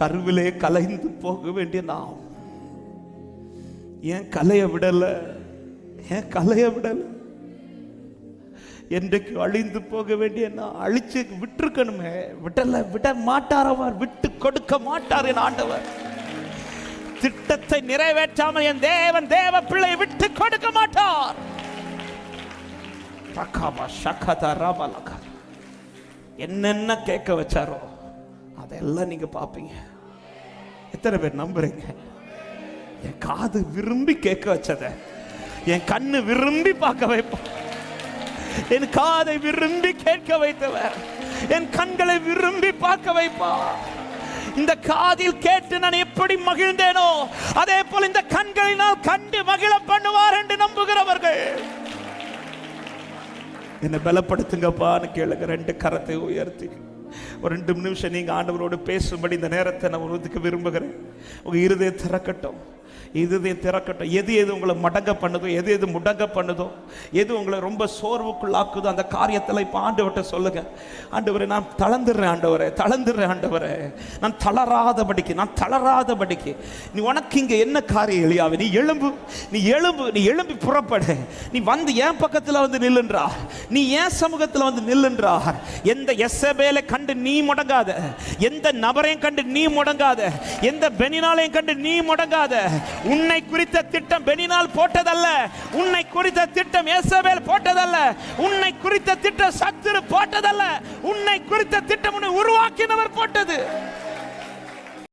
கருவிலே கலைந்து போக வேண்டிய நாம் ஏன் கலைய விடல ஏன் கலைய விடல. என்றைக்கு அழிந்து போக வேண்டிய நான் அழிச்சு விட்டுருக்கணுமே விடல விட மாட்டார் அவர் விட்டு கொடுக்க மாட்டார் என் ஆண்டவர். திட்டத்தை நிறைவேற்றாமல் என் தேவன் தேவ பிள்ளை விட்டு கொடுக்க மாட்டார். என்னென்ன கேட்க வச்சாரோ அதெல்லாம் நீங்கள் பார்ப்பீங்க எத்தனை பேர் நம்புறீங்க? என் காது விரும்பி கேட்க வச்சத. என் கண்ணு விரும்பி பார்க்க வைப்போம். என் காதை விரும்பி கேட்க வைத்தவர். என் கண்களை விரும்பி பார்க்க வைப்பார். இந்த காதில் கேட்டு நான் எப்படி மகிழ்ந்தேனோ அதே போல் இந்த கண்களினால் கண்டு மகிழ பண்ணுவார் என்று நம்புகிறவர்கள். என்னை பலப்படுத்துங்கப்பான்னு கேளுங்க ரெண்டு கரத்தை உயர்த்தி. ஒரு ரெண்டு நிமிஷம் நீங்கள் ஆண்டவரோடு பேசும்படி இந்த நேரத்தை நான் ஒதுக்க விரும்புகிறேன். உங்கள் இருதய திறக்கட்டும். இருதயம் திறக்கட்டும். எது எது உங்களை மடங்க பண்ணுதோ எது எது முடங்க பண்ணுதோ எது உங்களை ரொம்ப சோர்வுக்குள்ளாக்குதோ அந்த காரியத்தில் இப்போ ஆண்டவர்கிட்ட சொல்லுங்க. ஆண்டவரே நான் தளர்ந்துடுறேன் ஆண்டவரே தளர்ந்துடுறேன் ஆண்டவரே. நான் தளராதபடிக்கு நான் தளராதபடிக்கு. நீ உனக்கு இங்கே என்ன காரியம் எளியாவே நீ எழும்பு. நீ எழும்பு நீ எழும்பி புறப்படு. நீ வந்து என் பக்கத்தில் வந்து நில்லுன்றா. நீ ஏன் சமூகத்தில் வந்து நில்லுன்றா. எந்த எஸ்எபேலை கண்டு நீ முடங்காத. எந்த நபரையும் கண்டு நீ முடங்காத. எந்த பெனினாலையும் கண்டு நீ முடங்காத. உன்னை குறித்த திட்டம் பெனினால் போட்டதல்ல. உன்னை குறித்த திட்டம் எஸ்எபேல் போட்டதல்ல. உன்னை குறித்த திட்டம் சத்துரு போட்டதல்ல. உன்னை குறித்த திட்டம் உன்னை உருவாக்கினவர் போட்டது.